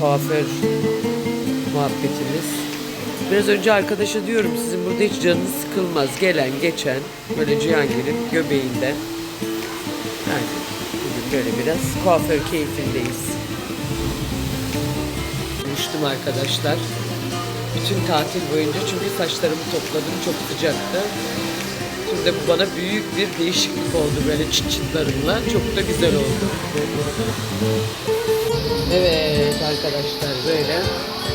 kuaför muhabbetimiz. Biraz önce arkadaşa diyorum sizin burada hiç canınız sıkılmaz. Gelen geçen böyle Cihangir'in göbeğinde. Yani bugün böyle biraz kuaför keyfindeyiz. Buluştum arkadaşlar. Bütün tatil boyunca çünkü saçlarımı topladım çok sıcaktı. Şimdi bu bana büyük bir değişiklik oldu böyle çıt çıtlarımla. Çok da güzel oldu. Evet arkadaşlar böyle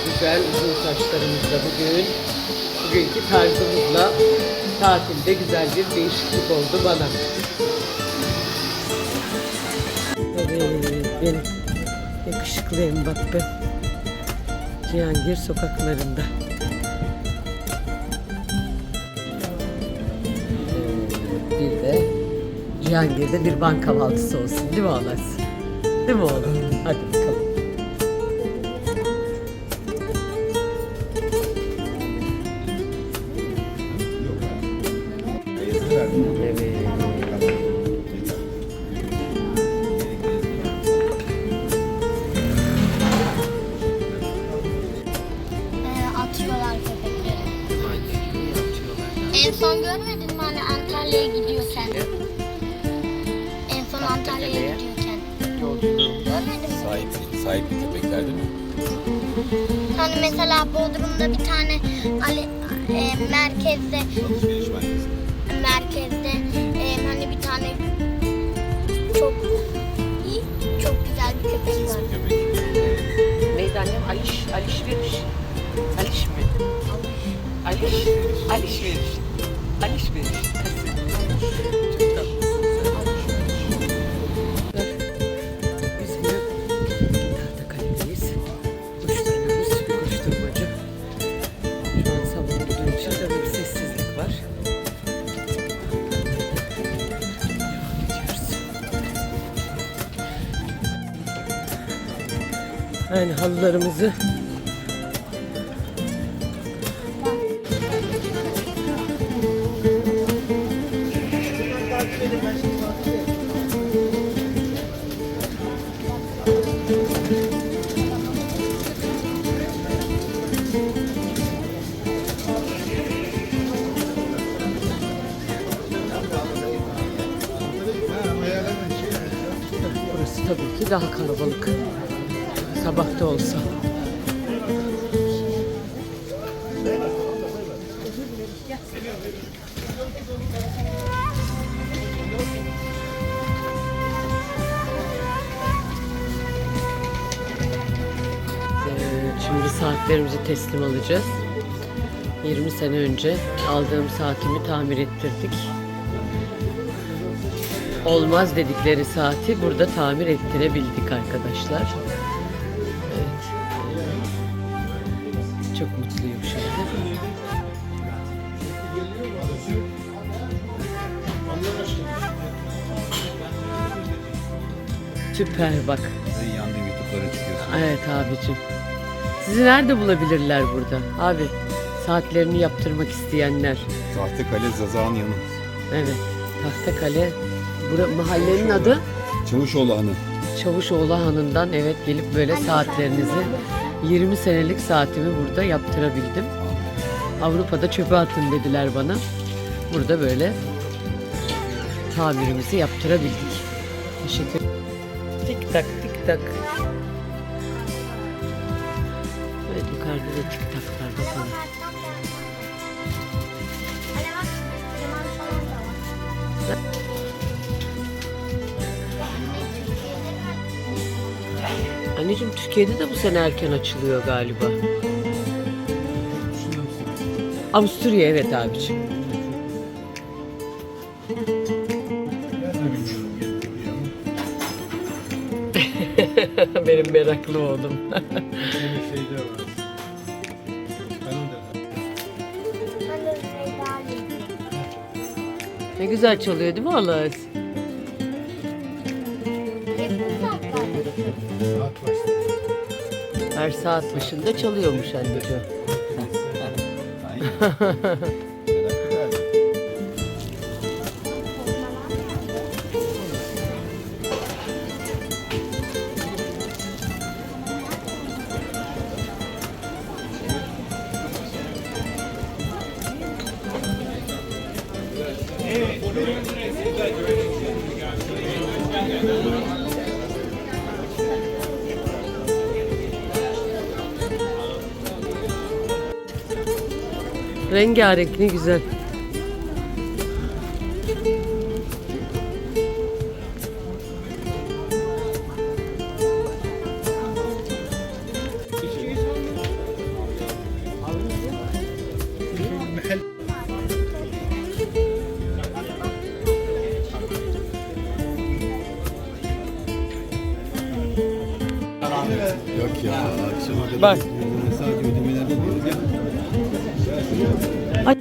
güzel uzun saçlarımızla bugün bugünkü tarzımızla tatilde güzel bir değişiklik oldu bana. Evet benim yakışıklı Mbappe Cihangir sokaklarında. Bir de Cihangir'de bir banka kahvaltısı olsun değil mi Alas? Değil mi oğlum? Hadi bakalım. Evet. Sahip, sahipli köpekler değil mi? Hani mesela Bodrum'da bir tane Ali, e, merkezde Alışveriş merkezi. merkezde e, hani bir tane çok iyi, çok güzel bir köpek var. Köpek. Neydi annem? Aliş, alışveriş. Aliş mi? Aliş, alışveriş. Alışveriş. Yani halılarımızı tabii ki daha kalabalık. Sabahta olsa. Evet, şimdi saatlerimizi teslim alacağız. 20 sene önce aldığım saatimi tamir ettirdik olmaz dedikleri saati burada tamir ettirebildik arkadaşlar. Çok mutluyum şimdi. Süper bak. Sizin yandığın YouTube'lara çıkıyorsun. Evet abicim. Sizi nerede bulabilirler burada? Abi saatlerini yaptırmak isteyenler. Tahtakale Zazağın yanı. Evet. Tahtakale. Bura, mahallenin adı? Çavuşoğlu Hanı. Çavuşoğlu Hanı'ndan evet gelip böyle saatlerinizi 20 senelik saatimi burada yaptırabildim. Avrupa'da çöpe atın dediler bana. Burada böyle tamirimizi yaptırabildik. Teşekkür Tik tak tik tak. Evet yukarıda da tik taklar bakalım. Anneciğim Türkiye'de de bu sene erken açılıyor galiba. Avusturya evet abiciğim. Benim meraklı oğlum. Ne güzel çalıyor değil mi Allah? Her saat başında çalıyormuş anneciğim. Evet, Rengarenk ne güzel. Yok ya Bak. Ay.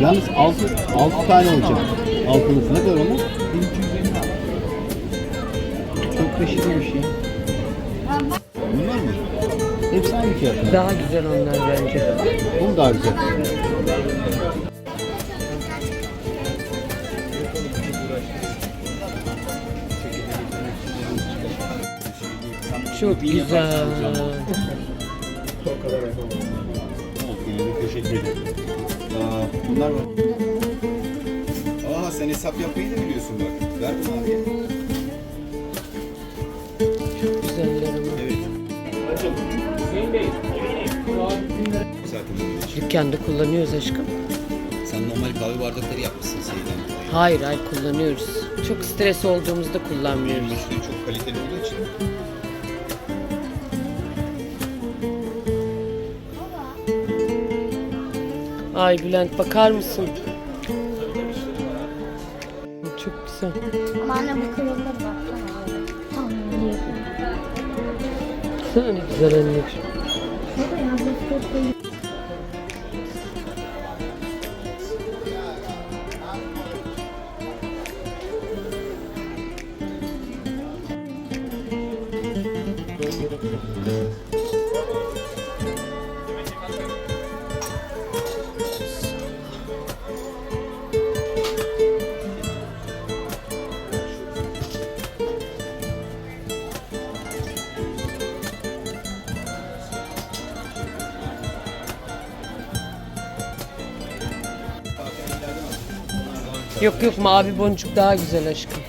Yalnız 6 6 tane olacak. Altılısı ne kadar onlar? 1250 Çok peşinmiş ya. Bunlar mı? Hepsi aynı fiyat mı? Daha güzel onlar bence. Bu mu daha güzel? Çok güzel. Teşekkür ederim. Aa, bunlar var. Aa sen hesap yapmayı da biliyorsun bak. Ver bunu abiye. Zaten bunun için. Dükkanda kullanıyoruz aşkım. Sen normal kahve bardakları yapmışsın şeyden. Hayır hayır kullanıyoruz. Çok stres olduğumuzda Benim kullanmıyoruz. müşteri çok kaliteli olduğu için. Ay Bülent bakar mısın? Çok güzel. Ama anne bu kırılır baksana böyle. Tam diye. Sana ne güzel anneciğim. Baba ya bu çok iyi. Yok yok mavi boncuk daha güzel aşkım.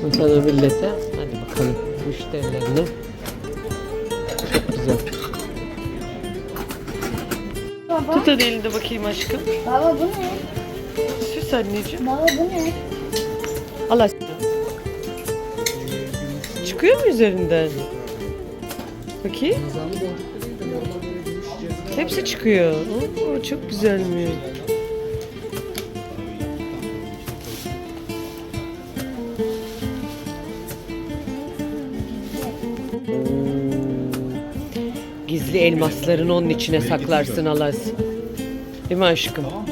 Sana millete. Hadi bakalım müşterilerine. Çok güzel. Baba, Tut hadi elinde bakayım aşkım. baba bu ne? Süs anneciğim. Baba bu ne? Al aşkım. Çıkıyor mu üzerinden? Bakayım. Hepsi çıkıyor. Oo, çok güzelmiş. Elmaslarını onun içine saklarsın Alas. Değil mi aşkım? Tamam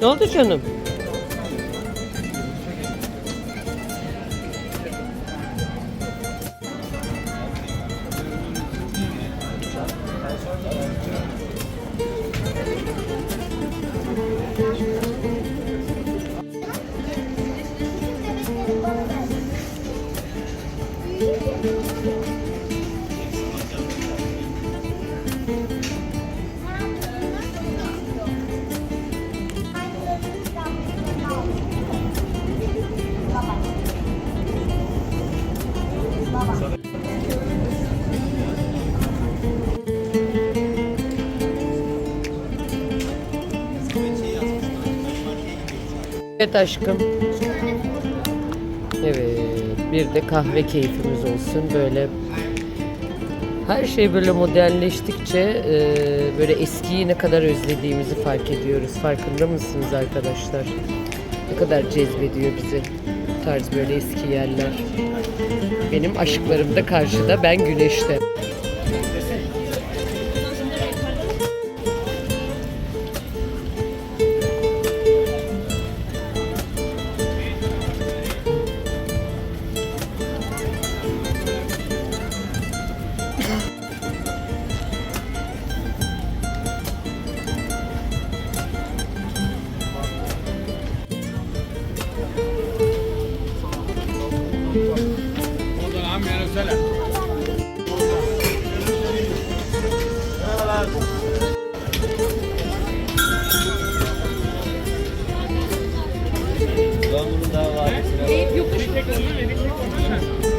Ne oldu canım? Evet aşkım. Evet, bir de kahve keyfimiz olsun. Böyle Her şey böyle modernleştikçe e, böyle eskiyi ne kadar özlediğimizi fark ediyoruz. Farkında mısınız arkadaşlar? Ne kadar cezbediyor bizi bu tarz böyle eski yerler. Benim aşklarım da karşıda, ben güneşte. Ben bunun daha var. Yokuş. Bir tek onlar, bir tek onlar.